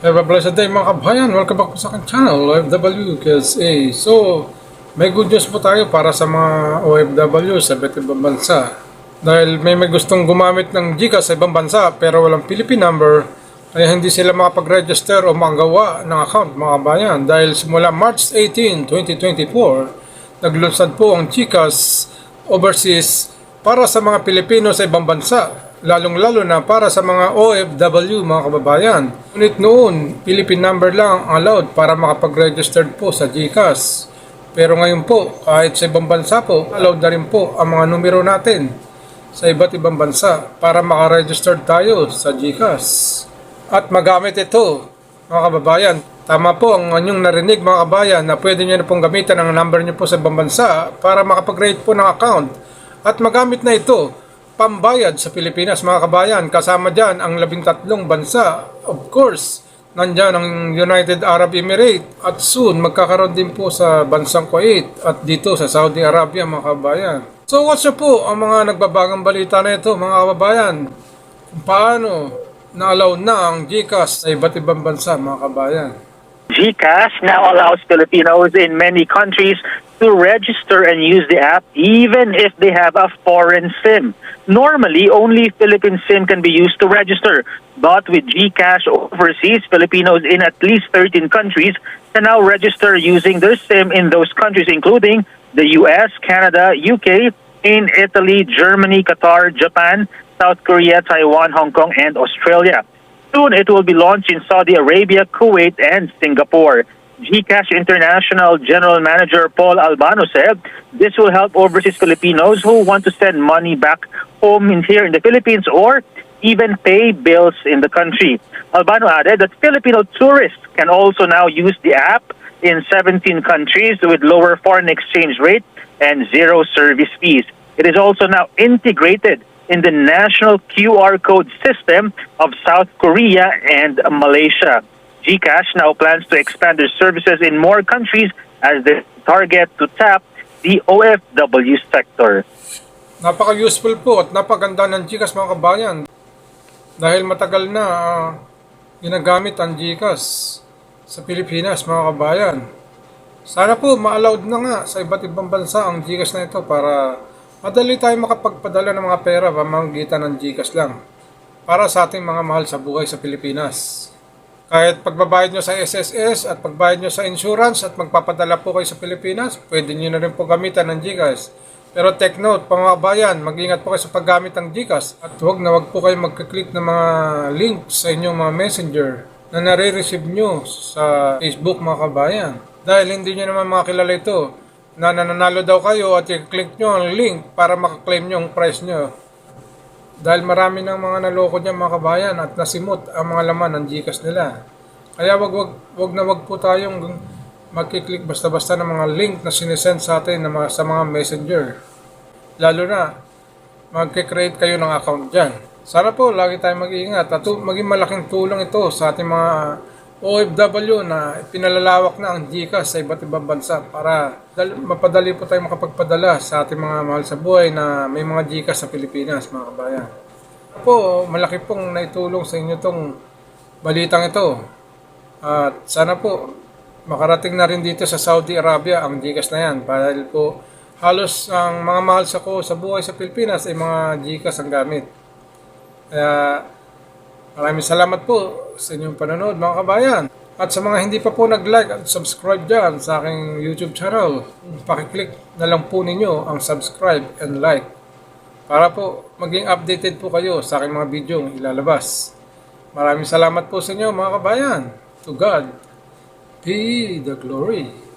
Have a blessed day mga kabayan. Welcome back po sa aking channel, OFW KSA. So, may good news po tayo para sa mga OFW sa iba't ibang bansa. Dahil may may gustong gumamit ng GCash sa ibang bansa pero walang Philippine number, kaya hindi sila makapag-register o magawa ng account mga kabayan. Dahil simula March 18, 2024, naglunsad po ang GCash overseas para sa mga Pilipino sa ibang bansa lalong-lalo na para sa mga OFW mga kababayan. Ngunit noon, Philippine number lang ang allowed para makapag-register po sa GCash. Pero ngayon po, kahit sa ibang bansa po, allowed na rin po ang mga numero natin sa iba't ibang bansa para makaregister tayo sa GCash. At magamit ito, mga kababayan. Tama po ang inyong narinig mga kababayan na pwede nyo na pong gamitan ang number nyo po sa ibang bansa para makapag-create po ng account. At magamit na ito pambayad sa Pilipinas mga kabayan. Kasama dyan ang labing tatlong bansa. Of course, nandyan ang United Arab Emirates at soon magkakaroon din po sa bansang Kuwait at dito sa Saudi Arabia mga kabayan. So what's up po ang mga nagbabagang balita na ito mga kababayan? Kung paano na-allow na ang GCash sa iba't ibang bansa mga kabayan? GCash now allows Filipinos in many countries to register and use the app even if they have a foreign SIM. Normally, only Philippine SIM can be used to register. But with GCash overseas, Filipinos in at least 13 countries can now register using their SIM in those countries, including the US, Canada, UK, in Italy, Germany, Qatar, Japan, South Korea, Taiwan, Hong Kong, and Australia. Soon it will be launched in Saudi Arabia, Kuwait, and Singapore. GCash International General Manager Paul Albano said this will help overseas Filipinos who want to send money back home in here in the Philippines or even pay bills in the country. Albano added that Filipino tourists can also now use the app in 17 countries with lower foreign exchange rate and zero service fees. It is also now integrated in the national QR code system of South Korea and Malaysia. GCash now plans to expand their services in more countries as they target to tap the OFW sector. Napaka-useful po at napaganda ng GCash mga kabayan. Dahil matagal na ah, ginagamit ang GCash sa Pilipinas mga kabayan. Sana po ma-allowed na nga sa iba't ibang bansa ang GCash na ito para madali tayo makapagpadala ng mga pera pamamagitan ng GCash lang para sa ating mga mahal sa buhay sa Pilipinas. Kahit pagbabayad nyo sa SSS at pagbayad nyo sa insurance at magpapadala po kayo sa Pilipinas, pwede nyo na rin po gamitan ng GCash. Pero take note, pamabayan, mag-ingat po kayo sa paggamit ng GCash at huwag na huwag po kayo magkaklik ng mga link sa inyong mga messenger na nare-receive nyo sa Facebook mga kabayan. Dahil hindi nyo naman mga kilala ito na nananalo daw kayo at i-click nyo ang link para makaklaim nyo ang price nyo. Dahil marami ng mga naloko niya mga kabayan at nasimot ang mga laman ng Gcash nila. Kaya wag wag wag na wag po tayong magkiklik basta-basta ng mga link na sinesend sa atin mga, sa mga messenger. Lalo na magkikreate kayo ng account dyan. Sana po lagi tayong mag-iingat at maging malaking tulong ito sa ating mga OFW na pinalalawak na ang GCash sa iba't ibang bansa para dal- mapadali po tayo makapagpadala sa ating mga mahal sa buhay na may mga GCash sa Pilipinas, mga kabayan. Po, malaki pong naitulong sa inyo itong balitang ito. At sana po makarating na rin dito sa Saudi Arabia ang GCash na yan dahil po halos ang mga mahal sa ko sa buhay sa Pilipinas ay mga GCash ang gamit. Kaya Maraming salamat po sa inyong panonood mga kabayan. At sa mga hindi pa po nag-like at subscribe dyan sa aking YouTube channel, pakiclick na lang po ninyo ang subscribe and like para po maging updated po kayo sa aking mga video ilalabas. Maraming salamat po sa inyo mga kabayan. To God be the glory.